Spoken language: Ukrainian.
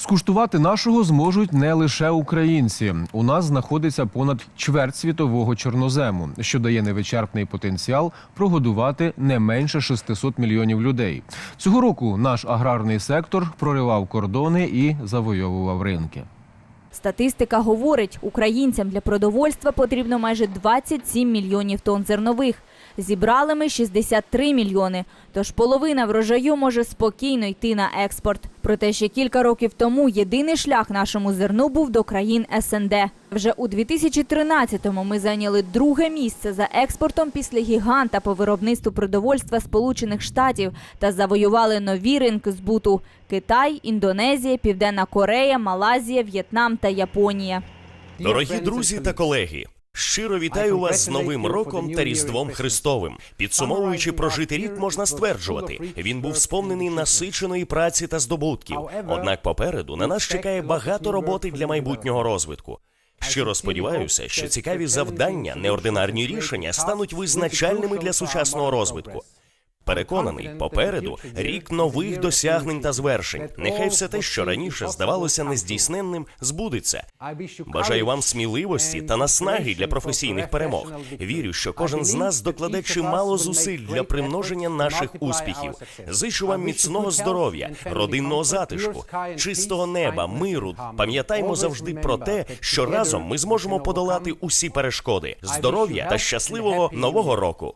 Скуштувати нашого зможуть не лише українці. У нас знаходиться понад чверть світового чорнозему, що дає невичерпний потенціал прогодувати не менше 600 мільйонів людей. Цього року наш аграрний сектор проривав кордони і завойовував ринки. Статистика говорить, українцям для продовольства потрібно майже 27 мільйонів тонн зернових. Зібрали ми 63 мільйони, тож половина врожаю може спокійно йти на експорт. Проте ще кілька років тому єдиний шлях нашому зерну був до країн СНД. Вже у 2013-му ми зайняли друге місце за експортом після гіганта по виробництву продовольства Сполучених Штатів та завоювали нові ринки збуту – Китай, Індонезія, Південна Корея, Малазія, В'єтнам та Японія. Дорогі друзі та колеги, щиро вітаю вас з Новим роком та Різдвом Христовим. Підсумовуючи прожитий рік, можна стверджувати, він був сповнений насиченої праці та здобутків. Однак попереду на нас чекає багато роботи для майбутнього розвитку. Щиро сподіваюся, що цікаві завдання, неординарні рішення стануть визначальними для сучасного розвитку. Переконаний, попереду рік нових досягнень та звершень. Нехай все те, що раніше здавалося нездійсненним, збудеться. Бажаю вам сміливості та наснаги для професійних перемог. Вірю, що кожен з нас докладе чимало зусиль для примноження наших успіхів. Зичу вам міцного здоров'я, родинного затишку, чистого неба, миру. Пам'ятаймо завжди про те, що разом ми зможемо подолати усі перешкоди, здоров'я та щасливого нового року.